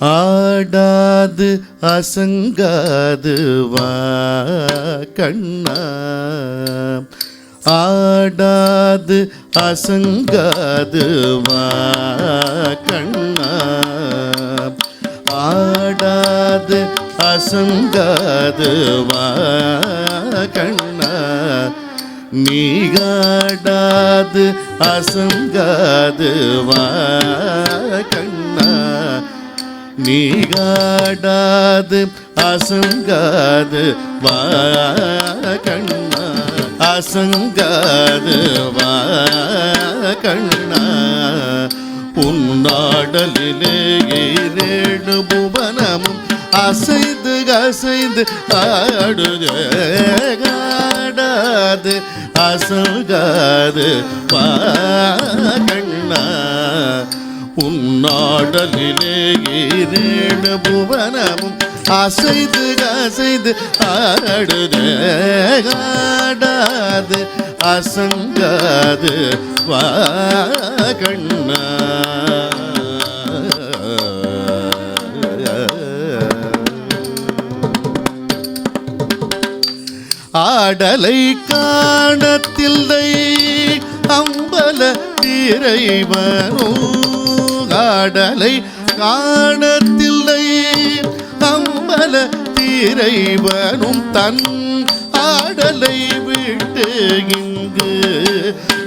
ஆடாது அசங்காது வா கண்ணா. ஆடாது அசங்காது வா கண்ணா. ஆடாது அசங்காது வா கண்ணா. நீகாடாது அசங்காது வா கண்ணா. நீகாடாது அசங்காது வா கண்ணா. அசங்காது வா கண்ணா. உன்னாடலிலே ஏழு புவனமும் அசைந்து அசைந்து ஆடுது ஆடாது அசங்காது வா கண்ணா. உன்னாடலிலே ஏழு புவனமும் அசைது அசைது ஆடுது அசங்காது வா கண்ணா. ஆடலை காணத்தில்லை அம்பல இறைவனோ. ஆடலை காணத்தில்லை. அம்பல இறைவனும் தன் ஆடலை விட்டு இங்கு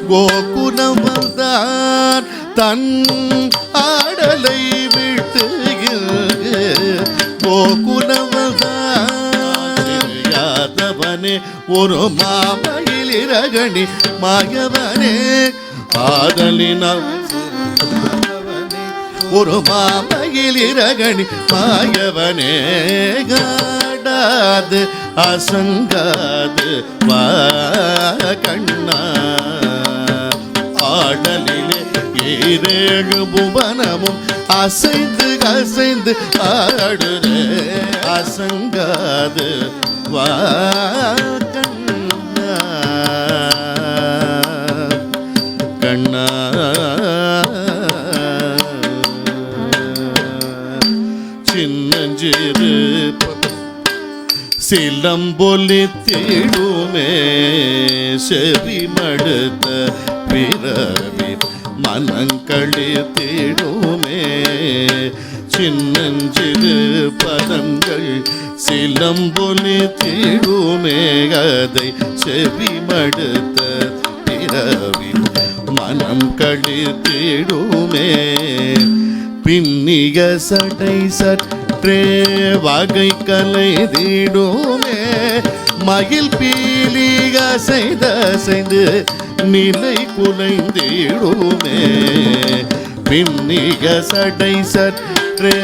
கோகுலம் வந்தான் தன் ஆடலை விட்டு இங்கு கோகுலம் யாதவனே ஒரு மாமையில் இரகணி மாயவனே ஆதலினால் ஒரு மாமையில் இரகணி மாயவனே காடாது அசங்காது வா கண்ணா. ஆடலிலே ஈரேழு புவனமும் அசைந்து அசைந்து ஆடுதே அசங்காது வா கண்ணா சின்னஞ்சிறு சிலம்பொலி தேடுமே செவி மடுத்த பிறவி மனங்களி தேடுமே. சின்னஞ்சிறு பதங்கள் சிலம்பொலி தேடுமே அதை செவி மடுத்த பிறவி மனம் களி தேடுமே. பின்னிக சடை சற்றே வகை கலை தீடுமே மகிழ் பீலிக செய்த செய்து நிலை குலைந்திடுமே. பின்னிக சடை சற்றே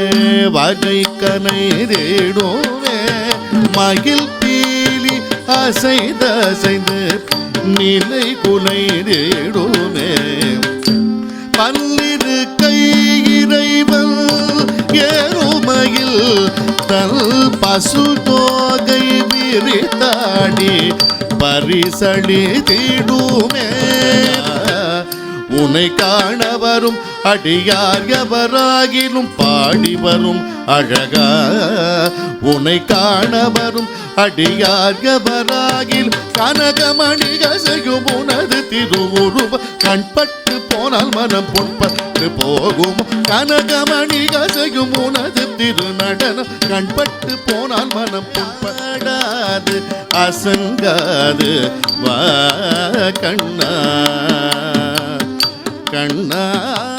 வகை கலை தேடுமே மகிழ் பீலி அசைத அசைந்து நிலை குலைந்திடுமே. பசு தோகை விரித்தாடி பரிசளி தீடுமே. உன்னை காண வரும் அடியார் எவராகிலும் பாடி வரும் அழகா. உனை காண வரும் அடியார் எவராகில் கனகமணி கசையும் உனது திருவுருவ கண்பட்டு போனால் மனம் பொன்பட்டு போகும். கனகமணி கசையும் உனது திருநடனம். கண்பட்டு போனால் மனம் பொன்படாது அசங்காது. வா கண்ணா. கண்ணா.